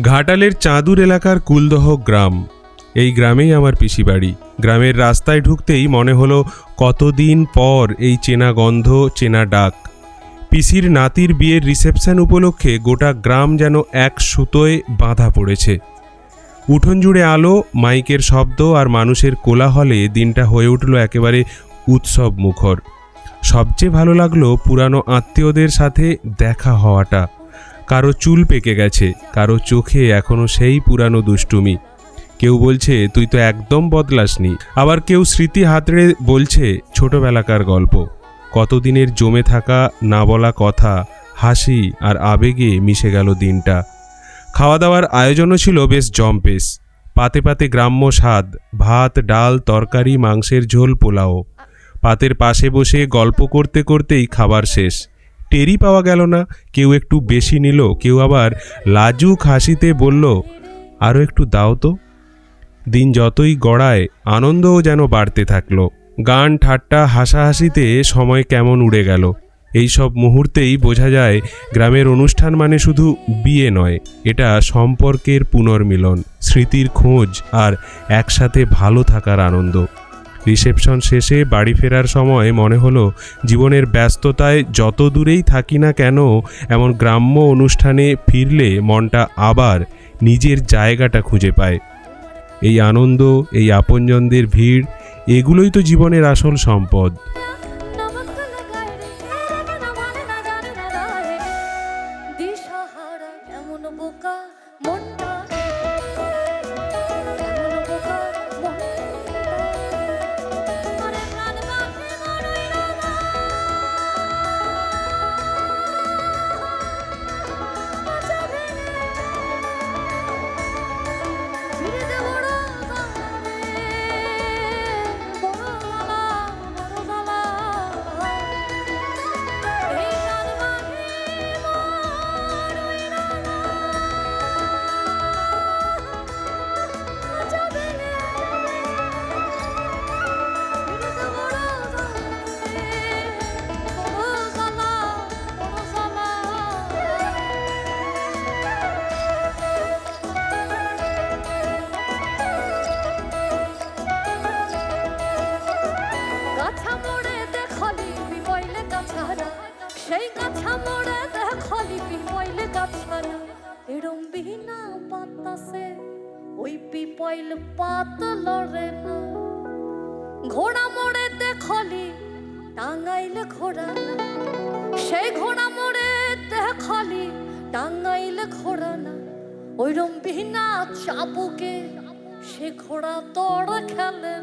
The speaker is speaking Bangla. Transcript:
ঘাটালের চাঁদুর এলাকার কুলদহ গ্রাম। এই গ্রামেই আমার পিসি বাড়ি। গ্রামের রাস্তায় ঢুকতেই মনে হলো কতদিন পর এই চেনা গন্ধ, চেনা ডাক। পিসির নাতির বিয়ের রিসেপশন উপলক্ষে গোটা গ্রাম যেন এক সুতোয় বাঁধা পড়েছে। উঠোন জুড়ে আলো, মাইকের শব্দ আর মানুষের কোলাহলে দিনটা হয়ে উঠল একেবারে উৎসব মুখর সবচেয়ে ভালো লাগল পুরানো আত্মীয়দের সাথে দেখা হওয়াটা। কারও চুল পেকে গেছে, কারও চোখে এখনও সেই পুরানো দুষ্টুমি। কেউ বলছে, তুই তো একদম বদলাসনি। আবার কেউ স্মৃতি হাতড়ে বলছে, ছোটবেলাকার গল্প। কতদিনের জমে থাকা না বলা কথা, হাসি আর আবেগে মিশে গেল দিনটা। খাওয়া দাওয়ার আয়োজনও ছিল বেশ জম্পেস পাতে পাতে গ্রাম্য স্বাদ, ভাত, ডাল, তরকারি, মাংসের ঝোল, পোলাও। পাতের পাশে বসে গল্প করতে করতেই খাবার শেষ। টেরি পাওয়া গেল না। কেউ একটু বেশি নিল, কেউ আবার লাজুক হাসিতে বলল আরও একটু দাও তো। দিন যতই গড়ায়, আনন্দও যেন বাড়তে থাকল। গান ঠাট্টা হাসাহাসিতে সময় কেমন উড়ে গেল। এই সব মুহূর্তেই বোঝা যায়, গ্রামের অনুষ্ঠান মানে শুধু বিয়ে নয়, এটা সম্পর্কের পুনর্মিলন, স্মৃতির খোঁজ আর একসাথে ভালো থাকার আনন্দ। রিসেপশন শেষে বাড়ি ফেরার সময় মনে হলো, জীবনের ব্যস্ততায় যত দূরেই থাকি না কেন, এমন গ্রাম্য অনুষ্ঠানে ফিরলে মনটা আবার নিজের জায়গাটা খুঁজে পায়। এই আনন্দ, এই আপনজনদের ভিড়, এগুলোই তো জীবনের আসল সম্পদ। দিশাহারা সেই গাছা মোড়ে দেখলি বিমইলে গাছারা এরম বিনা বাতাসে ওই পিপইল পাত লড়ে না ঘোড়া মোড়ে দেখলি টাঙ্গাইলে ঘোড়া। না সেই ঘোড়া মোড়ে দেখলি টাঙ্গাইলে ঘোড়া। না ওইরম বিনা চাবুকে সে ঘোড়া তোর খেলে